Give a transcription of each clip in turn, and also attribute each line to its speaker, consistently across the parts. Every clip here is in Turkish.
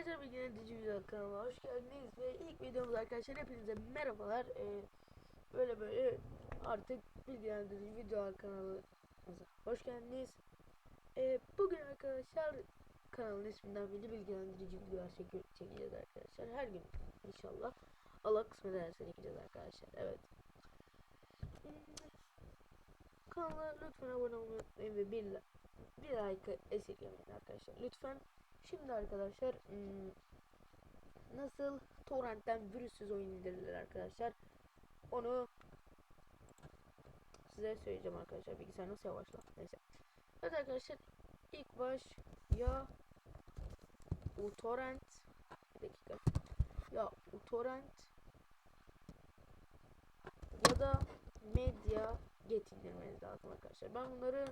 Speaker 1: Arkadaşlar bilgilendirici video kanalıma hoş geldiniz ve ilk videomuz arkadaşlar hepinize merhabalar. Ee, böyle böyle artık bilgilendirici video kanalımıza hoş geldiniz. Ee, bugün arkadaşlar kanalın isminden belli bilgilendirici çekiyor, çekeceğiz arkadaşlar. Her gün inşallah Allah kısmet ederse çekeceğiz arkadaşlar evet. Kanala lütfen abone olmayı ve bir, bir like esirgemeyin arkadaşlar lütfen Şimdi arkadaşlar hmm, nasıl torrentten virüsüz oyun indirilir arkadaşlar? Onu size söyleyeceğim arkadaşlar bilgisayar nasıl yavaşla neyse. Evet arkadaşlar ilk baş ya uTorrent bir dakika. Ya uTorrent ya da medya get indirmeniz lazım arkadaşlar. Ben bunları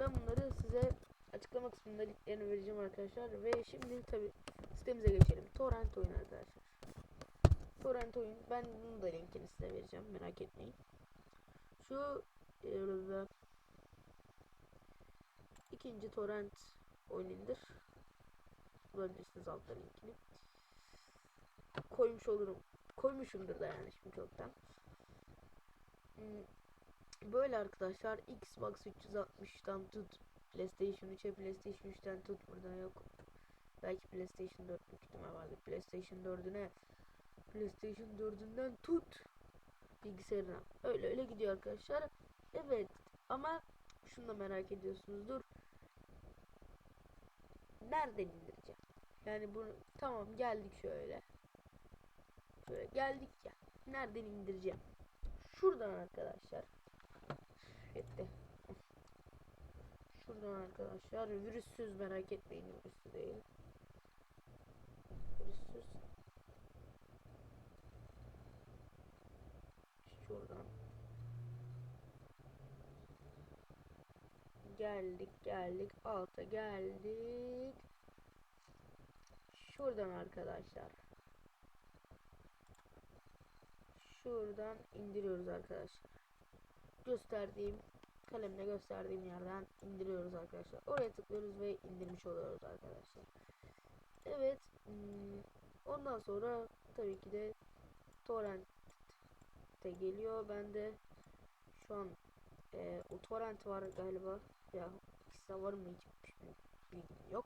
Speaker 1: ben bunları size açıklama kısmında linklerini vereceğim arkadaşlar. Ve şimdi tabi sitemize geçelim. Torrent oyun arkadaşlar. Torrent oyun. Ben bunun da linkini size vereceğim. Merak etmeyin. Şu e, ikinci torrent oyun indir bulabilirsiniz altta linkini. Koymuş olurum. Koymuşumdur da yani şimdi çoktan. Hmm, böyle arkadaşlar. Xbox 360'dan tut PlayStation 3'e PlayStation 3'ten tut burada yok. Belki PlayStation 4 büyük ihtimal vardır. PlayStation 4'üne PlayStation 4'ünden tut bilgisayarına. Öyle öyle gidiyor arkadaşlar. Evet ama şunu da merak ediyorsunuzdur. Nereden indireceğim? Yani bunu tamam geldik şöyle. Şöyle geldik ya. Nereden indireceğim? Şuradan arkadaşlar. Şuradan arkadaşlar virüssüz merak etmeyin virüsü değil. Virüssüz. Şuradan. Geldik geldik alta geldik. Şuradan arkadaşlar. Şuradan indiriyoruz arkadaşlar. Gösterdiğim kalemle gösterdiğim yerden indiriyoruz arkadaşlar. Oraya tıklıyoruz ve indirmiş oluyoruz arkadaşlar. Evet. hmm, Ondan sonra tabii ki de torrent'te geliyor. Ben de şu an e, o torrent var galiba. Ya ikisi var mı hiç bilgim yok.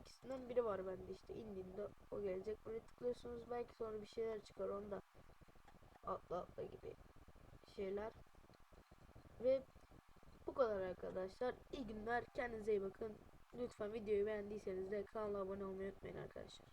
Speaker 1: İkisinden biri var bende işte indiğinde o gelecek. Buraya tıklıyorsunuz belki sonra bir şeyler çıkar onda atla atla gibi şeyler. Ve bu kadar arkadaşlar. İyi günler. Kendinize iyi bakın. Lütfen videoyu beğendiyseniz de kanala abone olmayı unutmayın arkadaşlar.